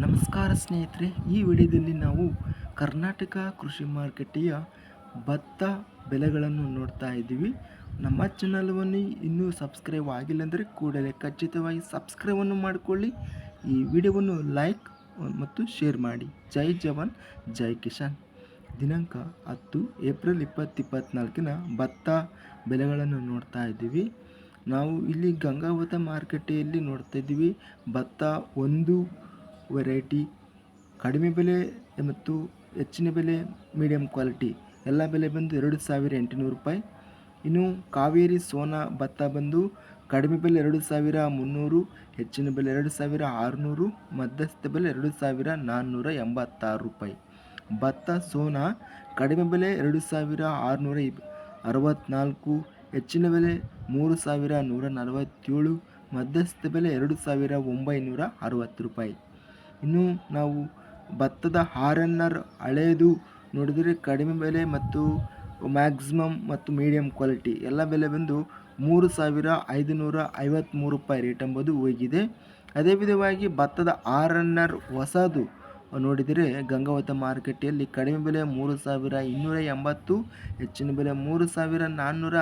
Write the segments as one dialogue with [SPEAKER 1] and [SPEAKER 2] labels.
[SPEAKER 1] ನಮಸ್ಕಾರ ಸ್ನೇಹಿತರೆ, ಈ ವಿಡಿಯೋದಲ್ಲಿ ನಾವು ಕರ್ನಾಟಕ ಕೃಷಿ ಮಾರುಕಟ್ಟೆಯ ಭತ್ತ ಬೆಲೆಗಳನ್ನು ನೋಡ್ತಾ ಇದ್ದೀವಿ. ನಮ್ಮ ಚಾನಲ್ವನ್ನು ಇನ್ನೂ ಸಬ್ಸ್ಕ್ರೈಬ್ ಆಗಿಲ್ಲ ಅಂದರೆ ಕೂಡಲೇ ಖಚಿತವಾಗಿ ಸಬ್ಸ್ಕ್ರೈಬನ್ನು ಮಾಡಿಕೊಳ್ಳಿ. ಈ ವಿಡಿಯೋವನ್ನು ಲೈಕ್ ಮತ್ತು ಶೇರ್ ಮಾಡಿ. ಜೈ ಜವಾನ್, ಜೈ ಕಿಸಾನ್. ದಿನಾಂಕ ಹತ್ತು, ಏಪ್ರಿಲ್ ಇಪ್ಪತ್ತು ಇಪ್ಪತ್ತ್ನಾಲ್ಕಿನ ಭತ್ತ ಬೆಲೆಗಳನ್ನು ನೋಡ್ತಾ ಇದ್ದೀವಿ. ನಾವು ಇಲ್ಲಿ ಗಂಗಾವತ ಮಾರುಕಟ್ಟೆಯಲ್ಲಿ ನೋಡ್ತಾ ಇದ್ದೀವಿ. ಭತ್ತ ಒಂದು ವೆರೈಟಿ ಕಡಿಮೆ ಬೆಲೆ ಮತ್ತು ಹೆಚ್ಚಿನ ಬೆಲೆ ಮೀಡಿಯಮ್ ಕ್ವಾಲಿಟಿ ಎಲ್ಲ ಬೆಲೆ ಬಂದು ಎರಡು ಸಾವಿರ ಎಂಟುನೂರು ರೂಪಾಯಿ. ಇನ್ನು ಕಾವೇರಿ ಸೋನಾ ಭತ್ತ ಬಂದು ಕಡಿಮೆ ಬೆಲೆ ಎರಡು ಸಾವಿರ ಮುನ್ನೂರು, ಹೆಚ್ಚಿನ ಬೆಲೆ ಎರಡು ಸಾವಿರ ಆರುನೂರು, ಮಧ್ಯಸ್ಥ ಬೆಲೆ ಎರಡು ಸಾವಿರ ನಾನ್ನೂರ ಎಂಬತ್ತಾರು ರೂಪಾಯಿ. ಭತ್ತ ಸೋನಾ ಕಡಿಮೆ ಬೆಲೆ ಎರಡು ಸಾವಿರ ಆರುನೂರ ಅರವತ್ತ್ನಾಲ್ಕು ಹೆಚ್ಚಿನ ಬೆಲೆ ಮೂರು ಸಾವಿರ ನೂರ ನಲವತ್ತೇಳು, ಮಧ್ಯಸ್ಥ ಬೆಲೆ ಎರಡು ಸಾವಿರ ಒಂಬೈನೂರ ಅರವತ್ತು ರೂಪಾಯಿ. ಇನ್ನು ನಾವು ಭತ್ತದ ಆರ್ ಹಳೆಯದು ನೋಡಿದರೆ ಕಡಿಮೆ ಬೆಲೆ ಮತ್ತು ಮ್ಯಾಕ್ಸಿಮಮ್ ಮತ್ತು ಮೀಡಿಯಮ್ ಕ್ವಾಲಿಟಿ ಎಲ್ಲ ಬೆಲೆ ಬಂದು ಮೂರು ಸಾವಿರ ಐದುನೂರ ಐವತ್ತ್ಮೂರು ರೂಪಾಯಿ ರೇಟ್ ಎಂಬುದು ಹೋಗಿದೆ. ಅದೇ ವಿಧವಾಗಿ ಭತ್ತದ ಆರ್ ಎನ್ ಆರ್ ಹೊಸದು ನೋಡಿದರೆ ಗಂಗಾವತ ಮಾರುಕಟ್ಟೆಯಲ್ಲಿ ಕಡಿಮೆ ಬೆಲೆ ಮೂರು ಸಾವಿರ ಇನ್ನೂರ ಎಂಬತ್ತು, ಹೆಚ್ಚಿನ ಬೆಲೆ ಮೂರು ಸಾವಿರ ನಾನ್ನೂರ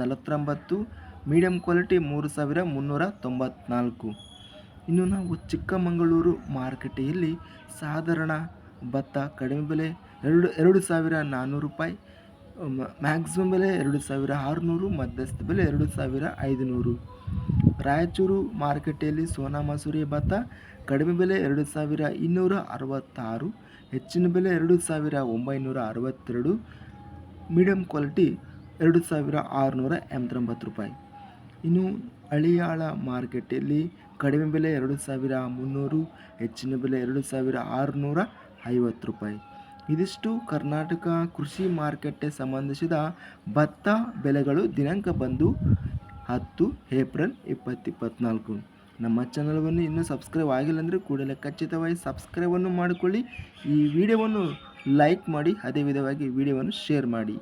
[SPEAKER 1] ನಲವತ್ತೊಂಬತ್ತು ಮೀಡಿಯಮ್ ಕ್ವಾಲಿಟಿ ಮೂರು ಸಾವಿರ ಮುನ್ನೂರ ತೊಂಬತ್ನಾಲ್ಕು. ಇನ್ನು ನಾವು ಚಿಕ್ಕಮಗಳೂರು ಮಾರುಕಟ್ಟೆಯಲ್ಲಿ ಸಾಧಾರಣ ಭತ್ತ ಕಡಿಮೆ ಬೆಲೆ ಎರಡು ಎರಡು ಸಾವಿರ ನಾನ್ನೂರು ರೂಪಾಯಿ ಮ್ಯಾಕ್ಸಿಮಮ್ ಬೆಲೆ ಎರಡು ಸಾವಿರ ಆರುನೂರು, ಮಧ್ಯಸ್ಥ ಬೆಲೆ ಎರಡು ಸಾವಿರ ಐದುನೂರು. ರಾಯಚೂರು ಮಾರುಕಟ್ಟೆಯಲ್ಲಿ ಸೋನಾ ಮಸೂರಿ ಭತ್ತ ಕಡಿಮೆ ಬೆಲೆ ಎರಡು ಸಾವಿರ ಇನ್ನೂರ ಅರವತ್ತಾರು, ಹೆಚ್ಚಿನ ಬೆಲೆ ಎರಡು ಸಾವಿರ ಒಂಬೈನೂರ ಅರವತ್ತೆರಡು ಮೀಡಿಯಂ ಕ್ವಾಲಿಟಿ ಎರಡು ಸಾವಿರ ಆರುನೂರ ಎಂಬತ್ತೊಂಬತ್ತು ರೂಪಾಯಿ. ಇನ್ನು ಹಳಿಯಾಳ ಮಾರುಕಟ್ಟೆಯಲ್ಲಿ ಕಡಿಮೆ ಬೆಲೆ ಎರಡು ಸಾವಿರ ಮುನ್ನೂರು, ಹೆಚ್ಚಿನ ಬೆಲೆ ಎರಡು ಸಾವಿರ ಆರುನೂರ ಐವತ್ತು ರೂಪಾಯಿ. ಇದಿಷ್ಟು ಕರ್ನಾಟಕ ಕೃಷಿ ಮಾರುಕಟ್ಟೆ ಸಂಬಂಧಿಸಿದ ಭತ್ತ ಬೆಲೆಗಳು ದಿನಾಂಕ ಬಂದು ಹತ್ತು ಏಪ್ರಿಲ್ ಇಪ್ಪತ್ತು ಇಪ್ಪತ್ತ್ನಾಲ್ಕು ನಮ್ಮ ಚಾನಲ್ವನ್ನು ಇನ್ನೂ ಸಬ್ಸ್ಕ್ರೈಬ್ ಆಗಿಲ್ಲ ಅಂದರೆ ಕೂಡಲೇ ಖಚಿತವಾಗಿ ಸಬ್ಸ್ಕ್ರೈಬನ್ನು ಮಾಡಿಕೊಳ್ಳಿ. ಈ ವಿಡಿಯೋವನ್ನು ಲೈಕ್ ಮಾಡಿ, ಅದೇ ವಿಧವಾಗಿ ವಿಡಿಯೋವನ್ನು ಶೇರ್ ಮಾಡಿ.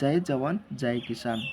[SPEAKER 1] ಜೈ ಜವಾನ್, ಜೈ ಕಿಸಾನ್.